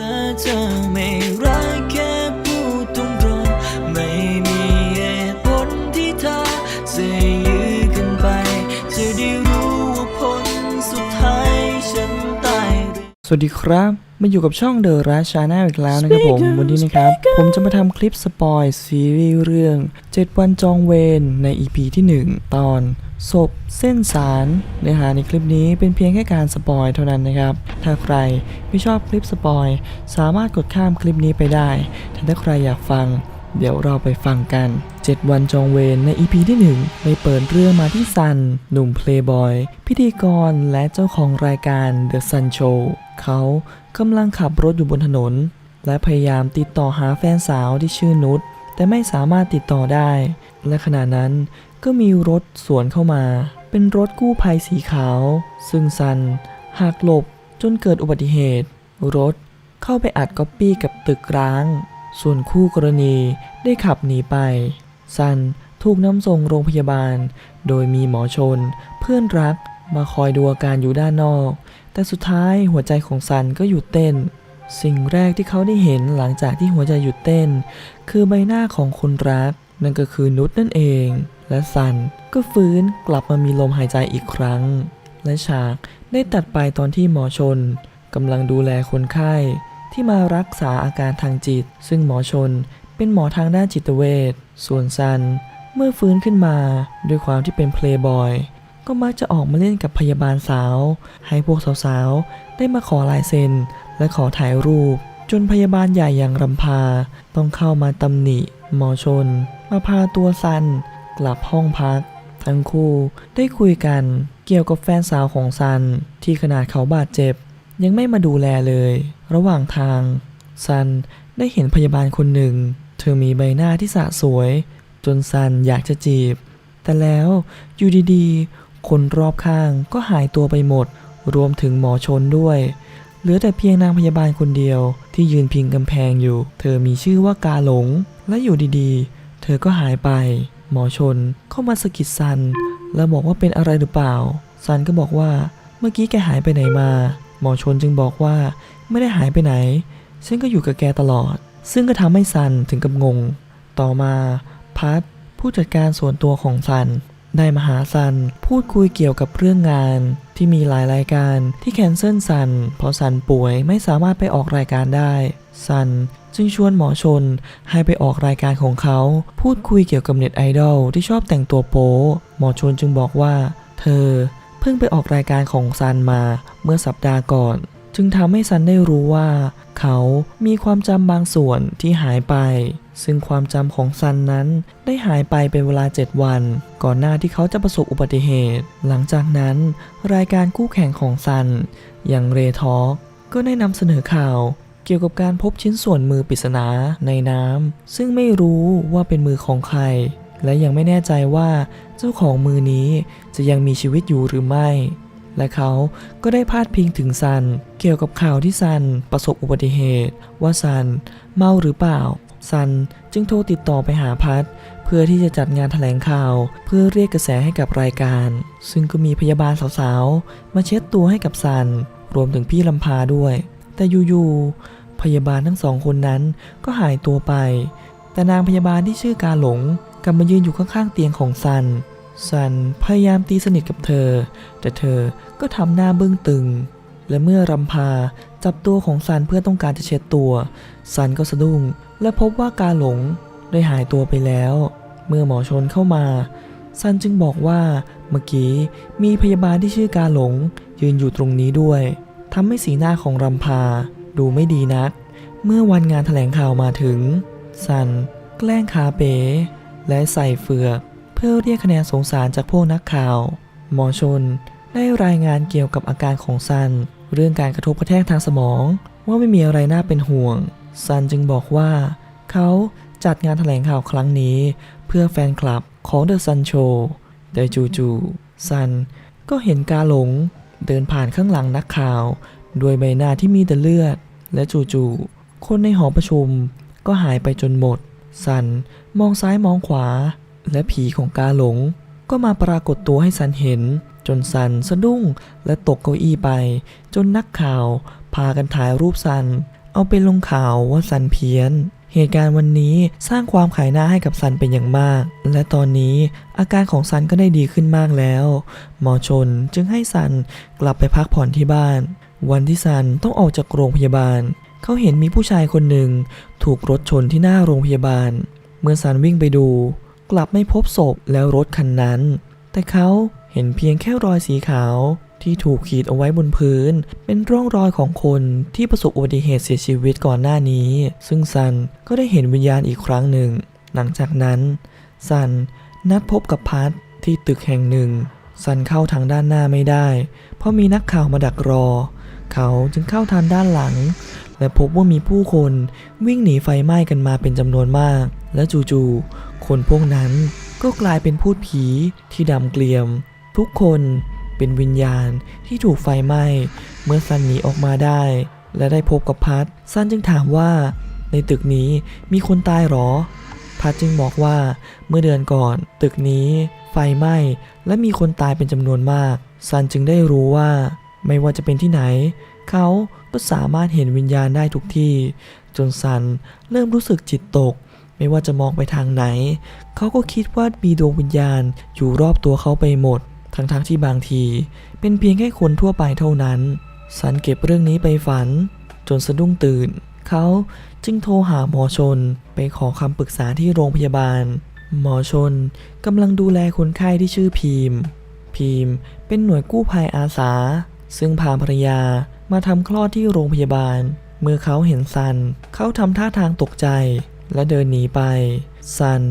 ถ้าเธอไม่รักแค่พูดตรงๆไม่มีเหตุผลที่เธอจะยื้อกันไป จะได้รู้ว่าผลสุดท้ายฉันตายหรือ สวัสดีครับ มาอยู่กับช่องเดอะราชาแนลอีกแล้วนะครับผม วันนี้นะครับ ผมจะมาทำคลิปสปอยซีรีส์เรื่อง 7 วันจองเวรใน EP ที่ 1 ตอน ศพเส้นสารเนื้อหาในคลิปนี้เป็นเพียงแค่การสปอยเท่านั้นนะครับ ถ้าใครไม่ชอบคลิปสปอยสามารถกดข้ามคลิปนี้ไปได้แต่ถ้าใครอยากฟัง เดี๋ยวเราไปฟังกัน 7 วันจองเวรใน EP ที่ 1ไปเปิดเรื่องมาที่ซัน หนุ่มเพลย์บอย พิธีกรและเจ้าของรายการ The Sun Show เขากำลังขับรถอยู่บนถนน และพยายามติดต่อหาแฟนสาวที่ชื่อนุชแต่ไม่สามารถติดต่อได้ และขณะนั้น ก็มีรถสวนเข้ามา เป็นรถกู้ภัยสีขาว ซึ่งซันหักหลบจนเกิดอุบัติเหตุ รถเข้าไปอัดก๊อปปี้กับตึกร้าง ส่วนคู่กรณีได้ขับหนีไป ซันถูกนำส่งโรงพยาบาล โดยมีหมอชน เพื่อนรักมาคอยดูอาการอยู่ด้านนอก แต่สุดท้ายหัวใจของซันก็หยุดเต้น สิ่งแรกที่เขาได้เห็นหลังจากที่หัวใจหยุดเต้น คือใบหน้าของคนรัก นั่นก็คือนุชนั่นเอง และซันก็ฟื้นกลับมามีลมหายใจอีกครั้ง และฉากได้ตัดไปตอนที่หมอชนกำลังดูแลคนไข้ที่มารักษาอาการทางจิต ซึ่งหมอชนเป็นหมอทางด้านจิตเวชส่วนซันเมื่อฟื้นขึ้นมาด้วยความที่เป็นเพลย์บอยก็มักจะออกมาเล่นกับพยาบาลสาว ให้พวกสาวๆ ได้มาขอลายเซ็น และขอถ่ายรูป จนพยาบาลใหญ่อย่างรำพา ต้องเข้ามาตำหนิ หมอชน มาพาตัวซัน กลับห้องพัก ทั้งคู่ได้คุยกันเกี่ยวกับแฟนสาวของซัน ที่ขนาดเขาบาดเจ็บ ยังไม่มาดูแลเลย ระหว่างทาง ซันได้เห็นพยาบาลคนหนึ่ง เธอมีใบหน้าที่สะสวย จนซันอยากจะจีบ แต่แล้วอยู่ดีๆ คนรอบข้างก็หายตัวไปหมด รวมถึงหมอชนด้วยเหลือแต่เพียงนางพยาบาลคนเดียวที่ยืนพิงกำแพงอยู่ เธอมีชื่อว่ากาหลง และอยู่ดีๆ เธอก็หายไป หมอชนเข้ามาสะกิดซัน แล้วบอกว่าเป็นอะไรหรือเปล่า ซันก็บอกว่าเมื่อกี้แกหายไปไหนมา หมอชนจึงบอกว่าไม่ได้หายไปไหน ฉันก็อยู่กับแกตลอด ซึ่งก็ทำให้ซันถึงกับงง ต่อมาพัทผู้จัดการส่วนตัวของซัน ได้มาหาซันพูดคุยเกี่ยวกับเรื่องงาน ที่มีหลายรายการที่แคนเซิลซันเพราะซันป่วยไม่สามารถไปออกรายการได้ซันจึงชวนหมอชนให้ไปออกรายการของเขา พูดคุยเกี่ยวกับเน็ตไอดอลที่ชอบแต่งตัวโป๊หมอชนจึงบอกว่า เธอเพิ่งไปออกรายการของซันมาเมื่อสัปดาห์ก่อน จึงทำให้ซันได้รู้ว่า เขามีความจำบางส่วนที่หายไป ซึ่งความจำของซันนั้นได้หายไปเป็นเวลา 7 วัน ก่อนหน้าที่เขาจะประสบอุบัติเหตุ หลังจากนั้น รายการคู่แข่งของซัน อย่างเรทอ k ก็ได้นำเสนอข่าวเกี่ยวกับการพบชิ้นส่วนมือปริศนาในน้ำซึ่งไม่รู้ว่าเป็นมือของใคร และยังไม่แน่ใจว่าเจ้าของมือนี้จะยังมีชีวิตอยู่หรือไม่ และเขาก็ได้พาดพิงถึงซัน เกี่ยวกับข่าวที่ซันประสบอุบัติเหตุ ว่าซันเมาหรือเปล่า ซันจึงโทรติดต่อไปหาพัทเพื่อที่จะจัดงานแถลงข่าว เพื่อเรียกกระแสให้กับรายการ ซึ่งก็มีพยาบาลสาวๆ มาเช็ดตัวให้กับซัน รวมถึงพี่ลำพาด้วย แต่อยู่ๆพยาบาลทั้งสองคนนั้นก็หายตัวไป แต่นางพยาบาลที่ชื่อกาหลงกลับมายืนอยู่ข้างๆเตียงของซัน ซันพยายามตีสนิทกับเธอ แต่เธอก็ทำหน้าบึ้งตึง และเมื่อรำพาจับตัวของซันเพื่อต้องการจะเช็ดตัวซันก็สะดุ้งและพบว่ากาหลงได้หายตัวไปแล้ว เมื่อหมอชนเข้ามาซันจึงบอกว่าเมื่อกี้มีพยาบาลที่ชื่อกาหลง ยืนอยู่ตรงนี้ด้วยทำให้สีหน้าของรำพาดูไม่ดีนัก เมื่อวันงานแถลงข่าวมาถึงซันแกล้งคาเป๋และใส่เฟือก เพื่อเรียกคะแนนสงสารจากพวกนักข่าว หมอชนได้รายงานเกี่ยวกับอาการของซัน เรื่องการกระทบกระแทกทางสมอง ว่าไม่มีอะไรน่าเป็นห่วง ซันจึงบอกว่า เขาจัดงานแถลงข่าวครั้งนี้ เพื่อแฟนคลับของ The Sun Show แต่จู่ๆซันก็เห็นกาหลง เดินผ่านข้างหลังนักข่าวด้วยใบหน้าที่มีแต่เลือด และจู่ๆคนในหอประชุมก็หายไปจนหมด ซันมองซ้ายมองขวา และผีของกาหลง ก็มาปรากฏตัวให้ซันเห็น จนซันสะดุ้งและตกเก้าอี้ไป จนนักข่าว พากันถ่ายรูปซัน เอาไปลงข่าวว่าซันเพี้ยน เหตุการณ์วันนี้สร้างความขายหน้าให้กับซันเป็นอย่างมาก และตอนนี้อาการของซันก็ได้ดีขึ้นมากแล้ว หมอชนจึงให้ซันกลับไปพักผ่อนที่บ้าน วันที่ซันต้องออกจากโรงพยาบาลเขาเห็นมีผู้ชายคนหนึ่งถูกรถชนที่หน้าโรงพยาบาล เมื่อซันวิ่งไปดู กลับไม่พบศพแล้วรถคันนั้น แต่เขาเห็นเพียงแค่รอยสีขาวที่ถูกขีดเอาไว้บนพื้น เป็นร่องรอยของคนที่ประสบอุบัติเหตุเสียชีวิตก่อนหน้านี้ ซึ่งซันก็ได้เห็นวิญญาณอีกครั้งหนึ่ง หลังจากนั้น ซันนัดพบกับพัทที่ตึกแห่งหนึ่ง ซันเข้าทางด้านหน้าไม่ได้ เพราะมีนักข่าวมาดักรอ เขาจึงเข้าทางด้านหลัง และพบว่ามีผู้คนวิ่งหนีไฟไหม้กันมาเป็นจำนวนมาก และจู่ๆคนพวกนั้นก็กลายเป็นพูดผีที่ดำเกลียม ทุกคนเป็นวิญญาณที่ถูกไฟไหม้ เมื่อซันหนีออกมาได้ และได้พบกับพัทซันจึงถามว่า ในตึกนี้มีคนตายหรอ พัทจึงบอกว่าเมื่อเดือนก่อน ตึกนี้ไฟไหม้และมีคนตายเป็นจำนวนมาก ซันจึงได้รู้ว่า ไม่ว่าจะเป็นที่ไหน เขาก็สามารถเห็นวิญญาณได้ทุกที่ จนซันเริ่มรู้สึกจิตตก ไม่ว่าจะมองไปทางไหน เขาก็คิดว่ามีดวงวิญญาณอยู่รอบตัวเขาไปหมด ทั้งๆที่บางที เป็นเพียงแค่คนทั่วไปเท่านั้น ซันเก็บเรื่องนี้ไปฝัน จนสะดุ้งตื่น เขาจึงโทรหาหมอชนไปขอคำปรึกษาที่โรงพยาบาล หมอชนกำลังดูแลคนไข้ที่ชื่อพีม พีมเป็นหน่วยกู้ภัยอาสา ซึ่งพาภรรยามาทำคลอดที่โรงพยาบาล เมื่อเขาเห็นซัน เขาทำท่าทางตกใจและเดินหนีไป ซัน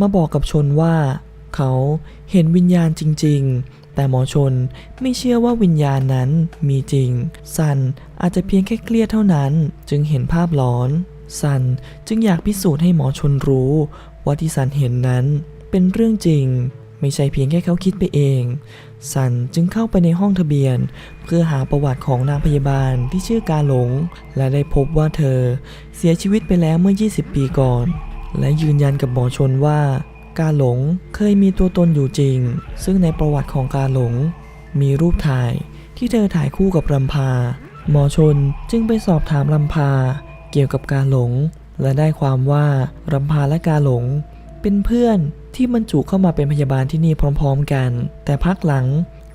มาบอกกับชนว่า เขาเห็นวิญญาณจริง ๆ แต่หมอชนไม่เชื่อว่าวิญญาณนั้นมีจริง ซันอาจจะเพียงแค่เครียดเท่านั้น จึงเห็นภาพหลอน ซันจึงอยากพิสูจน์ให้หมอชนรู้ ว่าที่ซันเห็นนั้นเป็นเรื่องจริง ไม่ใช่เพียงแค่เขาคิดไปเองซันจึงเข้าไปในห้องทะเบียน เพื่อหาประวัติของนางพยาบาลที่ชื่อกาหลง และได้พบว่าเธอเสียชีวิตไปแล้วเมื่อ 20 ปีก่อน และยืนยันกับหมอชนว่ากาหลงเคยมีตัวตนอยู่จริง ซึ่งในประวัติของกาหลง มีรูปถ่ายที่เธอถ่ายคู่กับรำพา หมอชนจึงไปสอบถามรำพาเกี่ยวกับกาหลง และได้ความว่ารำพาและกาหลง เป็นเพื่อนที่บรรจุเข้ามาเป็นพยาบาลที่นี่พร้อมๆกัน แต่พักหลัง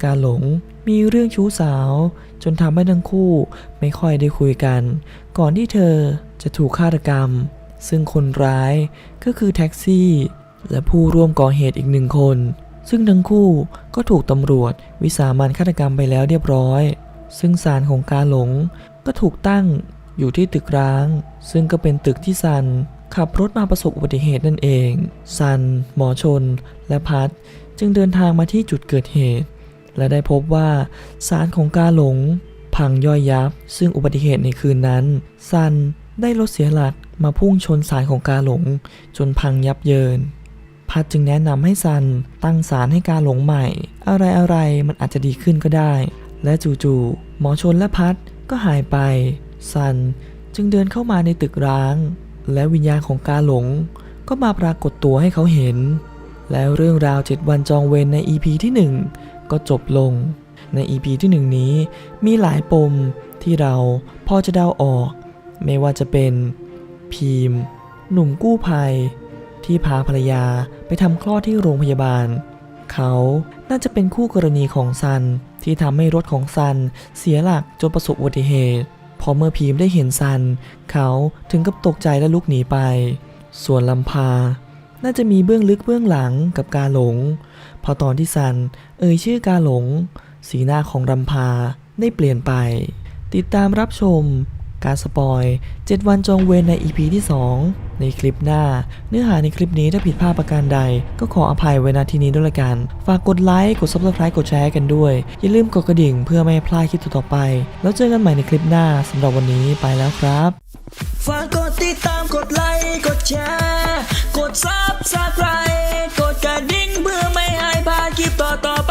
กาหลงมีเรื่องชู้สาว จนทำให้ทั้งคู่ไม่ค่อยได้คุยกัน ก่อนที่เธอจะถูกฆาตกรรม ซึ่งคนร้ายก็คือแท็กซี่ และผู้ร่วมก่อเหตุอีกหนึ่งคน ซึ่งทั้งคู่ก็ถูกตำรวจวิสามันฆาตกรรมไปแล้วเรียบร้อย ซึ่งศาลของกาหลงก็ถูกตั้งอยู่ที่ตึกร้าง ซึ่งก็เป็นตึกที่ซัน ขับรถมาประสบอุบัติเหตุนั่นเอง ซัน หมอชน และพัทจึงเดินทางมาที่จุดเกิดเหตุ และได้พบว่าสารของกาหลง พังย่อยยับ ซึ่งอุบัติเหตุในคืนนั้น ซันได้รถเสียหลักมาพุ่งชนสารของกาหลง จนพังยับเยิน พัดจึงแนะนำให้ซันตั้งสารให้กาหลงใหม่ อะไรอะไรๆมันอาจจะดีขึ้นก็ได้ และจู่ๆหมอชนและพัดก็หายไป ซันจึงเดินเข้ามาในตึกร้าง และวิญญาณของกาหลงก็มาปรากฏตัวให้เขาเห็น แล้วเรื่องราว 7 วันจองเวรใน EP ที่ 1 ก็จบลง ใน EP ที่ 1 นี้มีหลายปมที่เราพอจะเดาออก ไม่ว่าจะเป็นพีม หนุ่มกู้ภัย ที่พาภรรยาไปทำคลอดที่โรงพยาบาล เขาน่าจะเป็นคู่กรณีของซันที่ทำให้รถของซันเสียหลักจนประสบอุบัติเหตุ พอเมื่อพีมได้เห็นซัน เขาถึงกับตกใจและลุกหนีไป ส่วนลำพา น่าจะมีเบื้องลึกเบื้องหลังกับกาหลง พอตอนที่ซันเอ่ยชื่อกาหลง สีหน้าของลำพาได้เปลี่ยนไป ติดตามรับชม การสปอย7วันจองเวรใน EP ที่ 2 ในคลิปหน้า เนื้อหาในคลิปนี้ถ้าผิดพลาดประการใด ก็ขออภัยไว้ณที่นี้ด้วยละกัน ฝากกดไลค์กด Subscribe กดแชร์กันด้วย อย่าลืมกดกระดิ่งเพื่อไม่ให้พลาดคลิปต่อไป แล้วเจอกันใหม่ในคลิปหน้าสำหรับวันนี้ไปแล้วครับ ฝากกดติดตามกดไลค์กดแชร์กดซับสไครต์กดกระดิ่งเพื่อไม่ให้พลาดคลิปต่อๆไป